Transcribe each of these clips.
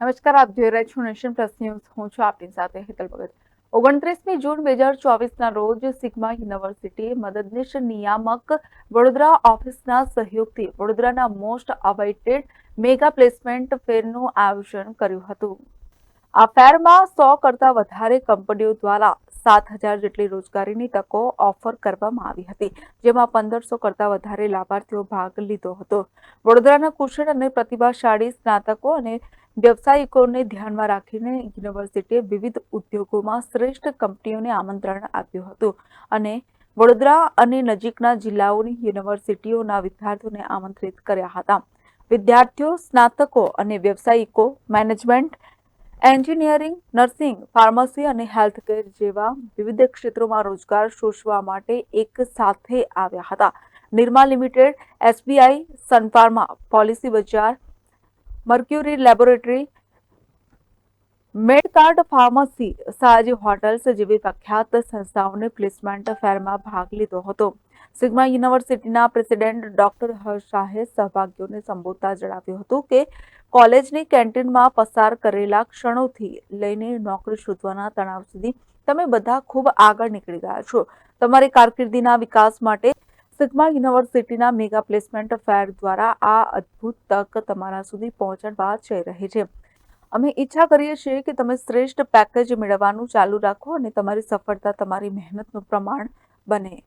નમસ્કાર, આપ જોઈ રહ્યા છો નેશન પ્લસ ન્યૂઝ. હું છું આપની સાથે હેતલ ભગત. ઓગણત્રીસમી જૂન બે હજાર ચોવીસના રોજ સિગ્મા યુનિવર્સિટી મદદનીશ નિયામક વડોદરા ઓફિસના સહયોગથી વડોદરાના મોસ્ટ અવાઇટેડ મેગા પ્લેસમેન્ટ ફેરનું આયોજન કર્યું હતું. આ ફેરમાં સો કરતાં વધારે કંપનીઓ દ્વારા સાત હજાર જેટલી રોજગારીની તકો ઓફર કરવામાં આવી હતી, જેમાં પંદરસો કરતાં વધારે લાભાર્થીઓ ભાગ લીધો હતો. વડોદરાના કુશળ અને પ્રતિભાશાળી સ્નાતકો અને વ્યવસાયિકોને ધ્યાનમાં રાખીને યુનિવર્સિટીએ વિવિધ ઉદ્યોગોમાં શ્રેષ્ઠ કંપનીઓને આમંત્રણ આપ્યું હતું અને વડોદરા અને નજીકના જિલ્લાઓની યુનિવર્સિટીઓના વિદ્યાર્થીઓને આમંત્રિત કર્યા હતા. વિદ્યાર્થીઓ, સ્નાતકો અને વ્યવસાયિકો, મેનેજમેન્ટ, એન્જિનિયરિંગ, નર્સિંગ, ફાર્મસી અને હેલ્થકેર જેવા વિવિધ ક્ષેત્રોમાં રોજગાર શોષવા માટે એક સાથે આવ્યા હતા. Nirma limited, SBI Sun Pharma Policybazaar Mercury laboratory Medcard pharmacy Sayaji hotels જેવી પ્રખ્યાત સંસ્થાઓને પ્લેસમેન્ટ ફેરમાં ભાગ લીધો હતો. સિગ્મા યુનિવર્સિટીના પ્રેસિડેન્ટ ડોક્ટર હર્ષ શાહે સહભાગીઓને સંબોધતા જણાવ્યું હતું કે, કોલેજની કેન્ટીનમાં પસાર કરેલા ક્ષણોથી લઈને નોકરી શોધવાના તણાવ સુધી તમે બધા ખૂબ આગળ નીકળી ગયા છો. તમારી કારકિર્દીના વિકાસ માટે સિગ્મા યુનિવર્સિટીના મેગા પ્લેસમેન્ટ ફેર દ્વારા આ અદ્ભુત તક તમારા સુધી પહોંચાડવા જઈ રહી છે. અમે ઈચ્છા કરીએ છીએ કે તમે શ્રેષ્ઠ પેકેજ મેળવવાનું ચાલુ રાખો અને તમારી સફળતા, તમારી મહેનતનું પ્રમાણ બને.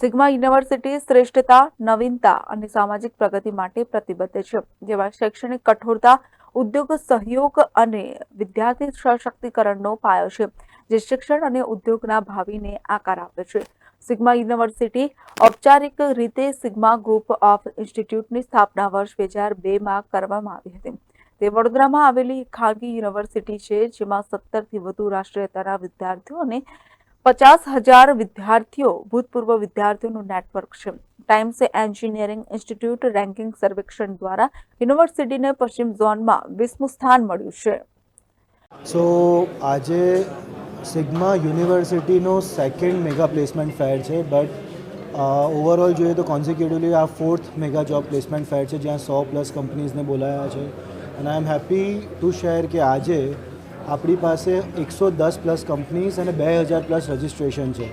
સિગ્મા યુનિવર્સિટી શ્રેષ્ઠતા, નવીનતા અને સામાજિક પ્રગતિ માટે પ્રતિબદ્ધ છે. જેવા શૈક્ષણિક કઠોરતા, ઉદ્યોગ સહયોગ અને વિદ્યાર્થી સશક્તિકરણનો પાયો છે, જે શિક્ષણ અને ઉદ્યોગના ભાવિને આકાર આપે છે. સિગ્મા યુનિવર્સિટી ઔપચારિક રીતે સિગ્મા ગ્રુપ ઓફ ઇન્સ્ટિટ્યૂટની સ્થાપના વર્ષ બે હજાર બેમાં કરવામાં આવી હતી. તે વડોદરામાં આવેલી ખાનગી યુનિવર્સિટી છે, જેમાં સત્તરથી વધુ રાષ્ટ્રીયતાના વિદ્યાર્થીઓ અને પચાસ હજાર વિદ્યાર્થીઓ ભૂતપૂર્વ વિદ્યાર્થીઓનું નેટવર્ક છે. ટાઈમ્સ એન્જિનિયરિંગ ઇન્સ્ટિટ્યૂટ રેન્કિંગ સર્વેક્ષણ દ્વારા યુનિવર્સિટીને પશ્ચિમ ઝોનમાં વીસમું સ્થાન મળ્યું છે. સો આજે સિગ્મા યુનિવર્સિટીનો સેકન્ડ મેગા પ્લેસમેન્ટ ફેર છે બટ ઓવરઓલ જોઈએ તો કોન્ઝિક્યુટિવલી આ fourth mega job placement fair છે, જ્યાં સો પ્લસ કંપનીઝને બોલાયા છે. અને I am happy to share કે આજે આપણી પાસે એકસો દસ પ્લસ કંપનીઝ અને બે હજાર પ્લસ રજિસ્ટ્રેશન છે.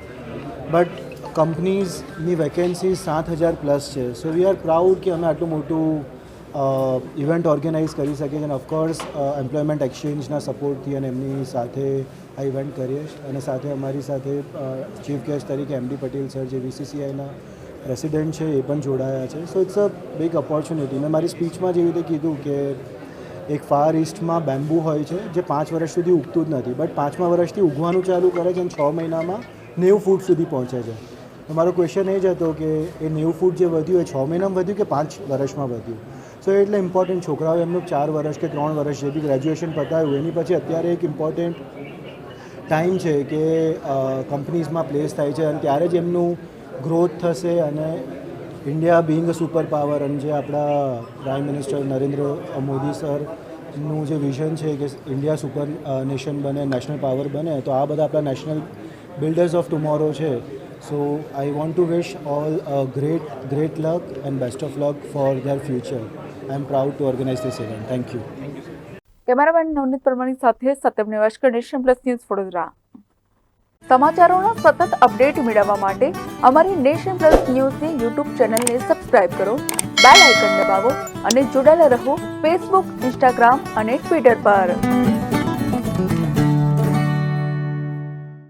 બટ કંપનીઝની વેકેન્સી સાત હજાર પ્લસ છે. સો વી આર પ્રાઉડ કે અમે આટલું મોટું ઇવેન્ટ ઓર્ગેનાઇઝ કરી શકીએ છીએ અને ઓફકોર્સ એમ્પ્લોયમેન્ટ એક્સચેન્જના સપોર્ટથી અને એમની સાથે આ ઇવેન્ટ કરીએ અને સાથે અમારી સાથે ચીફ ગેસ્ટ તરીકે એમડી પટેલ સર જે વીસીસીઆઈના પ્રેસિડેન્ટ છે, એ પણ જોડાયા છે. So it's a big opportunity મેં મારી સ્પીચમાં જેવી રીતે કીધું કે એક ફાર ઇસ્ટમાં બેમ્બુ હોય છે, જે પાંચ વર્ષ સુધી ઉગતું જ નથી. બટ પાંચમા વર્ષથી ઉગવાનું ચાલુ કરે છે અને છ મહિનામાં નેવું ફૂટ સુધી પહોંચે છે. તો મારો ક્વેશ્ચન એ જ હતો કે એ નેવું ફૂટ જે વધ્યું એ છ મહિનામાં વધ્યું કે પાંચ વર્ષમાં વધ્યું? સો એટલે ઇમ્પોર્ટન્ટ છોકરાઓ એમનું ચાર વર્ષ કે ત્રણ વર્ષ જે બી ગ્રેજ્યુએશન પતાવ્યું એની પછી અત્યારે એક ઇમ્પોર્ટન્ટ ટાઈમ છે કે કંપનીઝમાં પ્લેસ થાય છે અને ત્યારે જ એમનું ગ્રોથ થશે અને ઇન્ડિયા બિંગ સુપર પાવર અને જે આપણા પ્રાઇમ મિનિસ્ટર નરેન્દ્ર મોદી સરનું જે વિઝન છે કે ઇન્ડિયા સુપર નેશન બને નેશનલ પાવર બને, તો આ બધા આપણા નેશનલ બિલ્ડર્સ ઓફ ટુમોરો છે. So I want to wish all great great luck and best of luck for their future I am proud to organise this event thank you cameraman Navneet Parmani સાથે Satyam Nivaskar nation plus news Vadodara. સમાચારોના સતત update મેળવવા માટે અમારી nation plus ન્યૂઝની YouTube ચેનલને subscribe કરો, bell icon દબાવો અને જોડાયેલા રહો ફેસબુક, ઇન્સ્ટાગ્રામ અને ટ્વિટર પર.